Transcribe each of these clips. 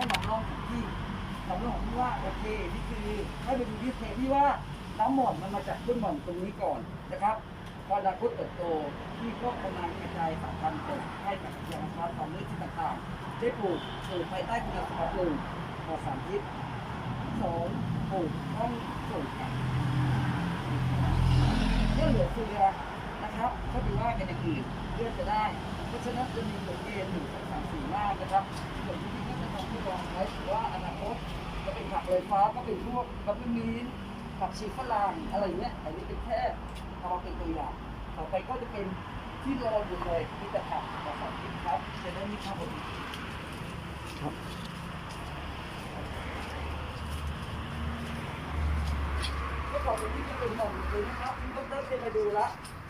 ค่นำร่องของที่นำร่องของที่ว่าโอเคนี่คือให้ไปดูที่เทที่ว่าน้ำหม่อนมันมาจากต้นหม่อนตรงนี้ก่อนนะครับพออนาคตเติบโตที่ก็กำลังกระจายสายพันธุ์ให้กับยางพาราตามเนื้ที่ต่างๆได้ปลูกปลูกภายใต้คุณสมบัติหนึ่งปลอดสารพิษสองปลูกต้องส่งกลับเมื่อเหลือเฟือนะครับก็ดูว่ากันอย่างอื่นเพื่อจะได้ เพราะฉะนั้นจะมีกฎเกณฑ์หนึ่งสองสามสี่มากนะครับส่วนที่นี่ก็จะทำให้ลองใช้ถือว่าอนาคต จะเป็นผักเลยฟ้าก็เป็นพวกบัฟเฟมีนผักชีฝรั่งอะไรเงี้ยอันนี้เป็นแค่เอามาเป็นตัวอย่างต่อไปก็จะเป็นที่เรออยู่เลยมีแต่ผักกับผักที่ครับจะได้มีข้าวผลครับเมื่อก่อนตรงนี้จะเป็นหม่อมเลยนะครับที่ต้องเริ่มไปดูละ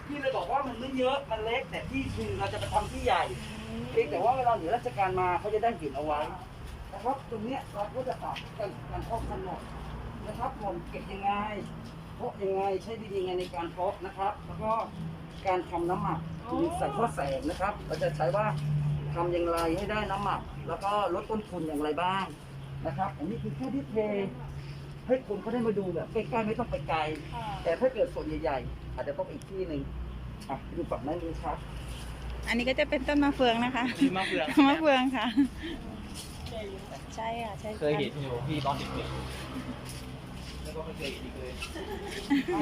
ที่เลยบอกว่ามันไม่เยอะมันเล็กแต่ที่คือเราจะไปทำที่ใหญ่เพียงแต่ว่าเวลาหน่วยราชการมาเขาจะได้เห็นเอาไว้ นะครับตรงเนี้ยเราก็จะปรับกันการเพาะขนดนะครับหม่อมเก็บยังไงเพาะยังไงใช้ดียังไงในการเพาะนะครับ แล้วก็การทำน้ำหมักมีใส่ข้อแสงนะครับ เราจะใช้ว่าทำอย่างไรให้ได้น้ำหมัก แล้วก็ลดต้นทุนอย่างไรบ้างนะครับ อันนี้คือแค่ที่เทให้คนเขาได้มาดูแบบใกล้ๆไม่ต้องไปไกลแต่ถ้าเกิดส่วนใหญ่ๆอาจจะต้องไปอีกที่หนึ่งอะไปดูฝั่งนั้นดูครับ อันนี้ก็จะเป็นต้นมะเฟืองนะคะ มีมะเฟืองมะเฟืองค่ะ ใช่ค่ะใช่เคยเห็นอยู่พี่ตอนเด็กๆแล้วก็ไม่เคยเห็นอีกเลยใช่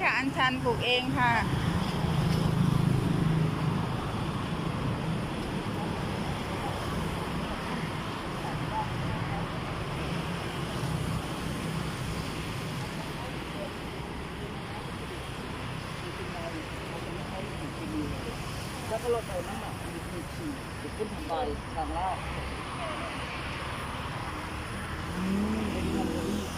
ค่ะ อัญชันปลูกเองค่ะ แล้วก็ลดเอาน้ำหนักมีคือฉีดหรือขึ้นทางใบทางรากอืมเป็นมันเลย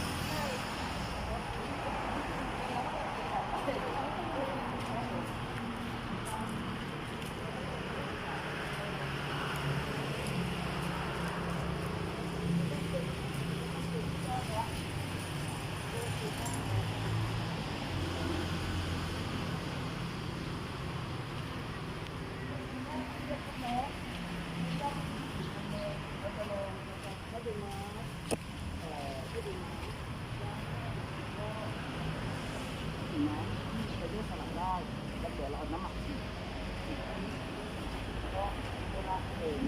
น้ำไปด้วยสลัดได้แล้วเดี๋ยวเราเอาน้ำหมักฉีดก็เวลาเอง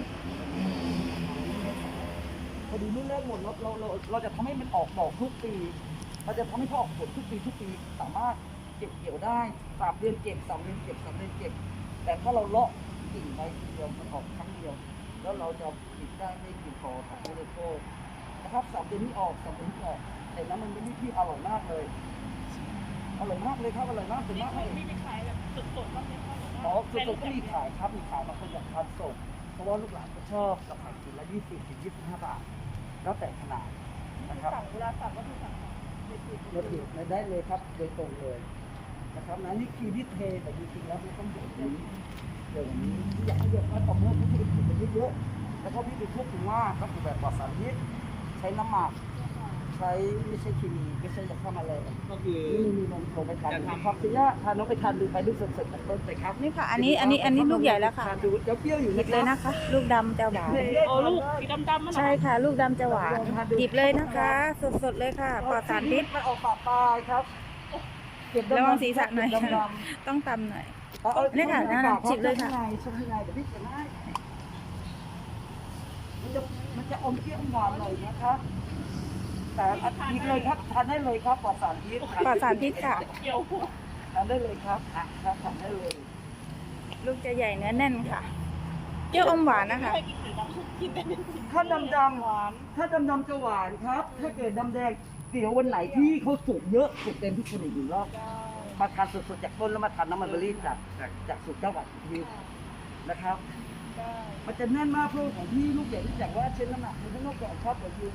พอดีนี่เริ่มหมดแล้วเราเราเราจะทำให้มันออกดอกทุกปี เราจะทำให้เขาออกผลทุกปีทุกปีสามารถเก็บเกี่ยวได้สามเดือนเก็บสามเดือนเก็บสามเดือนเก็บ แต่ถ้าเราเลาะกิ่งไปทีเดียวมันออกครั้งเดียว แล้วเราจะปิดได้ไม่เพียงพอของบริโภคนะครับสามเดือนนี้ออกสามเดือนนี้ออกแต่น้ำมันเป็นวิธีอร่อยมากเลยอร่อยมากเลยครับอร่อยมากถึงมากเลยมีไปขายแบบสดๆบ้างไหมคะหรือว่าอ๋อสดๆก็มีขายครับมีขายบางคนอยากทานสดเพราะว่าลูกหลานก็ชอบราคากินละยี่สิบถึงยี่สิบห้าบาท แล้วแต่ขนาดนะครับสั่งเวลาสั่งก็คือสั่งในสูตรเราผิดได้เลยครับ โดยตรงเลยนะครับนะนี่คือที่เทแต่จริงๆแล้วมันต้องอย่างนี้อย่างนี้ที่อยากให้เยอะมากต่อเมื่อพี่ไปถึงกันเยอะๆแล้วก็พี่ไปควบคุมว่าก็คือแบบปลอดสารพิษใช้น้ำหมัก ใช้ไม่ใช่เคมีไม่ใช่ยาฆ่าแมลงก็คือนี่มีนมโทรไปทานดูครับคุณย่าทานน้องไปทานดูไปดูสดๆจากต้นเลยครับนี่ค่ะ อันนี้อันนี้อันนี้ลูกใหญ่แล้วค่ะทานดูเดี๋ยวเปรี้ยวอยู่หยินะบเลยนะคะ ลูกดำจะหวานโอ้ลูกสีดำๆมันเหรอใช่ค่ะ ลูกดำจะหวานหยิบเลยนะคะ สดๆเลยค่ะปลอดสารพิษ มันออกปากปลายครับเก็บดำๆระวังศีรษะหน่อย เก็บดำๆต้องตำหน่อยเอาเอาเนี่ยค่ะช่องนั่นปากจิบเลยค่ะช่องข้างในช่องข้างในเดี๋ยวพี่จะให้มันจะมันจะอมเปรี้ยวหวานหน่อยนะครั บแต่อันนี้เลยครับทานได้เลยครับปลอดสารพิษปลอดสารพิษค่ะเกี่ยวทานได้เลยครับอะครับทานได้เลย ลูกจะใหญ่เนื้อแน่นค่ะเปรี้ยวอมหวานนะคะไม่เคยกินสีดำกินแต่เป็นสีถ้าดำดำหวานถ้าดำดำจะหวานครับ ถ้าเกิดดำแดงเดี๋ยววันไหนที่เขาสุกเยอะสุกเต็มทุกคนอีกหนึ่งรอบมาทานสดๆจากต้นแล้วมาทานน้ำมันเบอร์รี่จากจากจากสูตรเจ้าหวัดทีนะครับกได้มันจะแน่นมากเพราะของพี่ลูกใหญ่ที่จากว่าเช่นน้ำหนักมันข้างนอกกรอบครับกว่าคือ